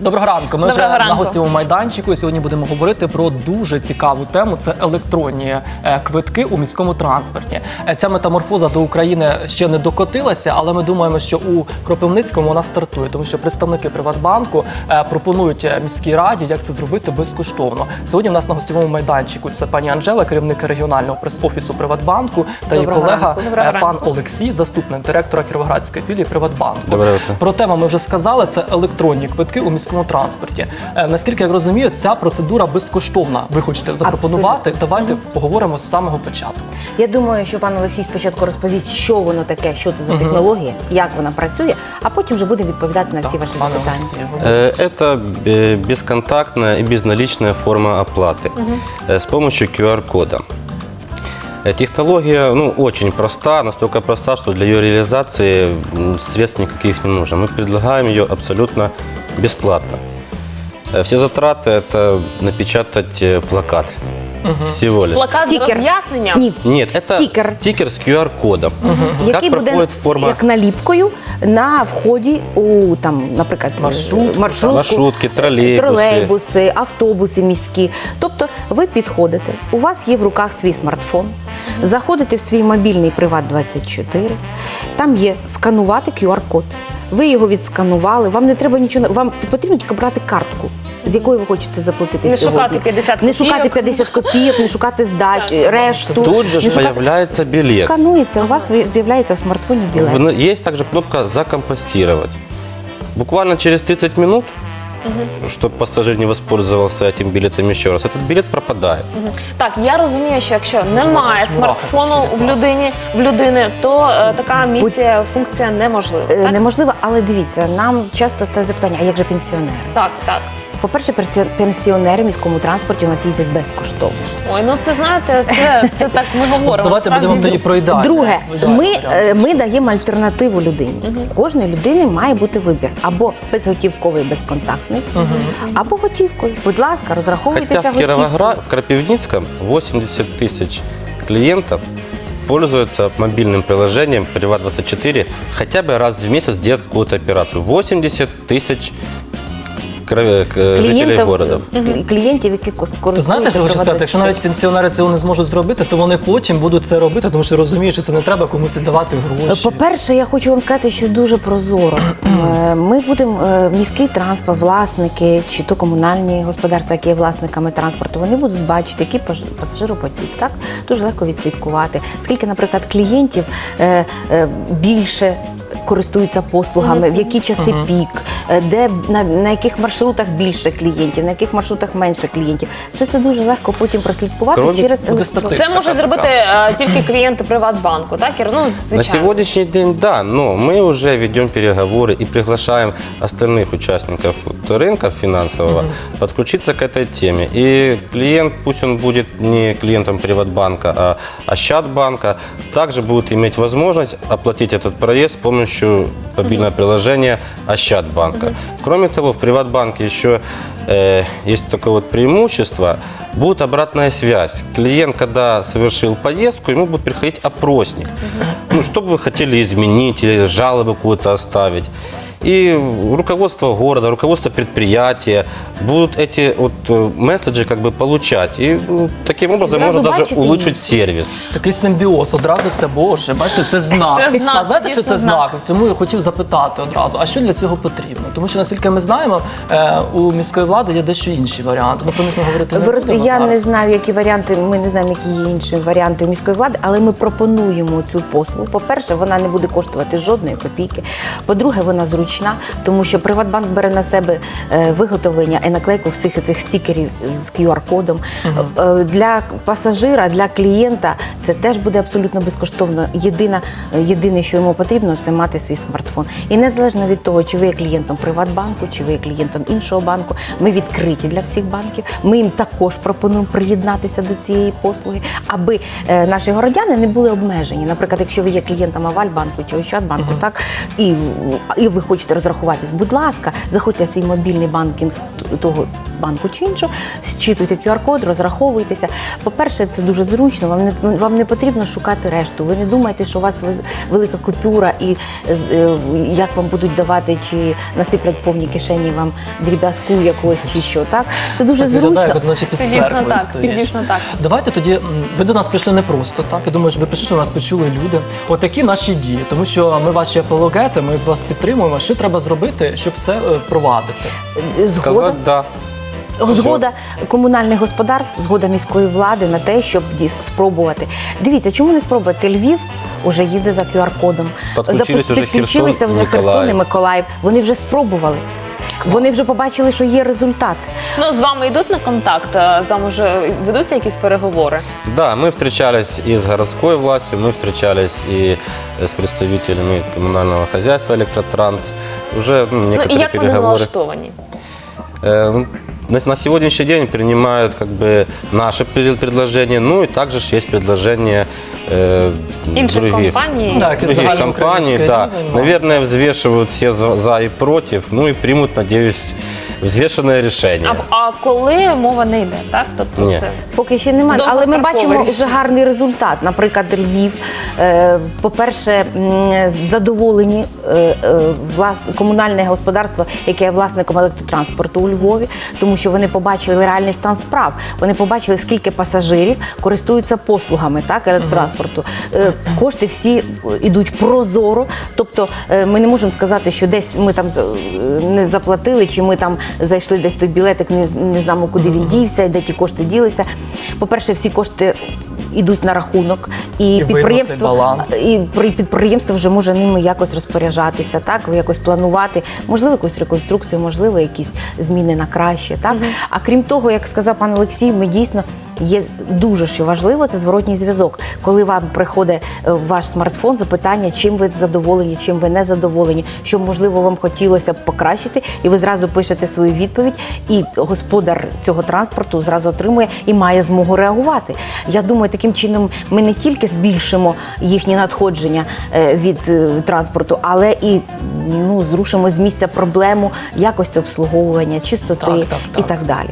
Доброго ранку. Ми Доброго вже на ранку. гостєвому майданчику. і Сьогодні будемо говорити про дуже цікаву тему. Це електронні е, квитки у міському транспорті. Е, Ця метаморфоза до України ще не докотилася, але ми думаємо, що у Кропивницькому вона стартує, тому що представники Приватбанку е, пропонують міській раді, як це зробити безкоштовно. Сьогодні в нас на гостєвому майданчику це пані Анжела, керівник регіонального прес-офісу Приватбанку, та її колега ранку. Пан. Олексій, заступник директора Кіровоградської філії Приватбанку. Доброе утро. Про тему ми вже сказали. Це електронні квитки у міському транспорті. Е, наскільки я розумію, ця процедура безкоштовна. Ви хочете запропонувати? Давайте поговоримо з самого початку. Я думаю, що пан Олексій спочатку розповість, що воно таке, що це за технологія, як вона працює, а потім вже буде відповідати на всі ваші Пане запитання. Олексію. Э, Это э, бесконтактная и безналичная форма оплаты э, с помощью QR-кода. Э, Технология ну, очень проста, настолько проста, что для ее реализации м, средств никаких не нужно. Мы предлагаем ее абсолютно бесплатно. Э, Все затраты – это напечатать э, плакат. Всего лишь. Плакат з Стікер. роз'ясненням. Ні, Нет, это стікер, стикер с QR-кодом. який Как буде проходит форма як наліпкою на вході у там, наприклад, Маршрутку, маршрутку, маршрутки, тролейбуси. тролейбуси, автобуси міські. Тобто ви підходите, у вас є в руках свій смартфон, заходите в свій мобільний Приват 24, там є сканувати QR-код. Ви його відсканували, вам не треба нічого, вам потрібно тільки брати картку. З якої ви хочете заплатити Не сьогодні. шукати 50 не шукати копійок. 50 копійок, не шукати здачу, решту. Тут же не ж шукати- появляется билет. Сканується, у вас ви- з'являється в смартфоні білет. В- Есть также кнопка «Закомпостировать». Буквально через 30 минут, чтобы пассажир не воспользовался этим билетом еще раз, этот билет пропадает. Так, я розумію, що якщо немає немає смартфону смартфону в людині, в людини, то е, така місія, функція неможлива. Е, Так, Неможливо, але дивіться, нам часто ставить запитання, а як же пенсіонери? так, так. По-перше, персі- пенсіонери в міському транспорті у нас їздять безкоштовно. Ой, ну це знаєте, це, це так ми говоримо. Давайте Насправді, будемо тоді про ідеальний. Друге, ідеальний ми, варіант. е, ми даємо альтернативу людині. У Кожної людини має бути вибір або безготівковий, безконтактний, або готівкою. Будь ласка, розраховуйтеся Хотя в готівкою. Кировоград, в Крапивницком 80 тысяч клиентов пользуются мобильным приложением Приват24 хотя бы раз в месяц делать какую-то операцию. 80 тысяч к- жителей города. клі- клієнтів, які кос- користуються. знаєте, що хочу сказати, якщо навіть пенсіонери цього не зможуть зробити, то вони потім будуть це робити, тому що розуміють, що це не треба комусь віддавати гроші. По-перше, я хочу вам сказати, що дуже прозоро. Е, Ми будемо е, міський транспорт, власники чи то комунальні господарства, які є власниками транспорту, вони будуть бачити, який паж- пасажиропотік. Так дуже легко відслідкувати. Скільки, наприклад, клієнтів е, е, більше. Користуються послугами, в які часи пік, е, де на, на яких маршрутах більше клієнтів, на яких маршрутах менше клієнтів. Все це дуже легко потім прослідкувати Кроме- через Буде електронну. статистика. Це можуть зробити е, тільки клієнти Приватбанку, так? Ір? Ну, На звичайно. сегодняшний день, да, но мы уже ведем переговоры и приглашаем остальных участников вот рынка финансового подключиться к этой теме. И клиент, пусть он будет не клиентом Приватбанка, а Ощадбанка, также будет иметь возможность оплатить этот проезд с помощью мобильного приложения Ощадбанка. Кроме того, в Приватбанке еще э, есть такое вот преимущество, будет обратная связь. Клиент, когда совершил поездку, ему будет приходить опросник. Ну, что бы вы хотели изменить или жалобы какую-то оставить. И руководство города, руководство предприятия будут эти вот э, месседжи как бы получать. И ну, таким образом сразу можно даже бачите улучшить їх. сервис. Такий симбіоз, одразу все боже. Бачите, це знак. Це знак, а знаєте, що дійсно це знак? Цьому я хотів запитати одразу. А що для цього потрібно? Тому що наскільки ми знаємо, е, у міської влади є дещо інші варіанти. Ми про них не говорити не Ви роз... будемо Я не зараз. знаю, які варіанти. Ми не знаємо, які є інші варіанти у міської влади, але ми пропонуємо цю послугу. По-перше, вона не буде коштувати жодної копійки. По-друге, вона зручна, тому що Приватбанк бере на себе е, виготовлення і наклейку всіх цих стікерів з QR-кодом. Е, Для пасажира, для клієнта це теж буде абсолютно безкоштовно. Єдина, єдине, що йому потрібно, це мати свій смартфон. І незалежно від того, чи ви є клієнтом Приватбанку, чи ви є клієнтом іншого банку, ми відкриті для всіх банків. Ми їм також пропонуємо приєднатися до цієї послуги, аби е, наші городяни не були обмежені. Наприклад, якщо ви є клієнтом Авальбанку чи Ощадбанку, так і, і ви хочете розрахуватись, будь ласка, заходьте в свій мобільний банкінг того Приватбанку чи іншого, зчитуйте QR-код, розраховуйтеся. По-перше, це дуже зручно. Вам не вам не потрібно шукати решту. Ви не думаєте, що у вас велика купюра і з- е, як вам будуть давати, чи насиплять повні кишені вам дріб'язку якогось чи що. Так це дуже Так зручно. як наче під Це церквою так, стоїш. дійсно так. Давайте тоді ви до нас прийшли не просто, так? Я думаю, що ви прийшли, що нас почули люди. Отакі наші дії, тому що ми ваші апологети, ми вас підтримуємо. Що треба зробити, щоб це е, впровадити? Згода. Сказать да Згода комунальних господарств, згода міської влади на те, щоб дійс- спробувати. Дивіться, чому не спробувати? Львів уже їздить за QR-кодом. Підключились Запу- уже підключилися Херсон, вже Херсон і Миколаїв. Миколаїв. Вони вже спробували. Вони вже побачили, що є результат. Ну, з вами йдуть на контакт, е, з вами вже ведуться якісь переговори. Да, мы встречались и с городской властью, мы встречались и с представителями коммунального хозяйства «Электротранс». Уже ну, Ну і некоторые як вони переговоры. налаштовані? Э, на, на сегодняшний день принимают как бы наши пред- предложения, ну и также есть предложения э, Інших других. компаній. Так, Других компаний, да. Наверное, взвешивают все за, за и против, ну и примут, надеюсь, взвешенное решение. А, а коли мова не йде, так? Тобто Ні. це Поки ще немає, але ми Довгострокове бачимо вже гарний результат. Наприклад, Львів, е, по-перше, м, задоволені е, е, влас... комунальне господарство, яке є власником електротранспорту у Львові, тому що вони побачили реальний стан справ. Вони побачили, скільки пасажирів користуються послугами так, електротранспорту. Е, Кошти всі йдуть прозоро. Тобто е, ми не можемо сказати, що десь ми там за- е, не заплатили, чи ми там зайшли десь той білетик, не, не знаємо, куди він дівся, де ті кошти ділися. По-перше, всі кошти. Йдуть на рахунок, і, І підприємство і при- підприємство вже може ними якось розпоряджатися, так якось планувати, можливо, якусь реконструкцію, можливо, якісь зміни на краще. Так а крім того, як сказав пан Олексій, ми дійсно є дуже що важливо, це зворотній зв'язок. Коли вам приходить е, ваш смартфон запитання, чим ви задоволені, чим ви не задоволені, що можливо вам хотілося б покращити, і ви зразу пишете свою відповідь, і господар цього транспорту зразу отримує і має змогу реагувати. Я думаю, таким чином ми не тільки збільшимо їхні надходження е, від е, транспорту, але і ну зрушимо з місця проблему якості обслуговування, чистоти Так, так, і так. так далі.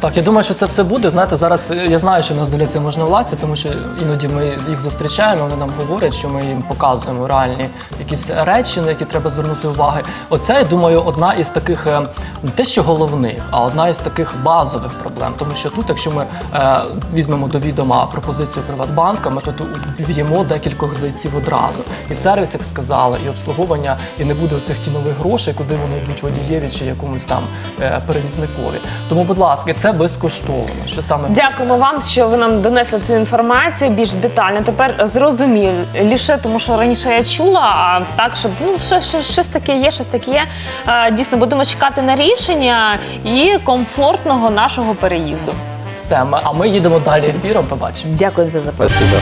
Так, я думаю, що це все буде. Знаєте, зараз е, я знаю, що нас дивляться можновладці, тому що іноді ми їх зустрічаємо, вони нам говорять, що ми їм показуємо реальні якісь речі, на які треба звернути увагу. Оце, я думаю, одна із таких е, не те, що головних, а одна із таких базових проблем. Тому що тут, якщо ми е, візьмемо до відома пропозицію Приватбанка, ми тут в'ємо декількох зайців одразу. І сервіс, як сказали, і обслуговування, і не буде цих тінових грошей, куди вони йдуть водієві чи якомусь там е, перевізникові. Тому, будь ласка, це безкоштовно. Що саме Дякуємо вам, що ви нам донесли цю інформацію більш детально. Тепер зрозуміліше, тому що раніше я чула, а так, щоб ну що, що, щось таке є, щось таке є. Дійсно, будемо чекати на рішення і комфортного нашого переїзду. все. А ми їдемо далі ефіром. Побачимо. Дякую за запитання.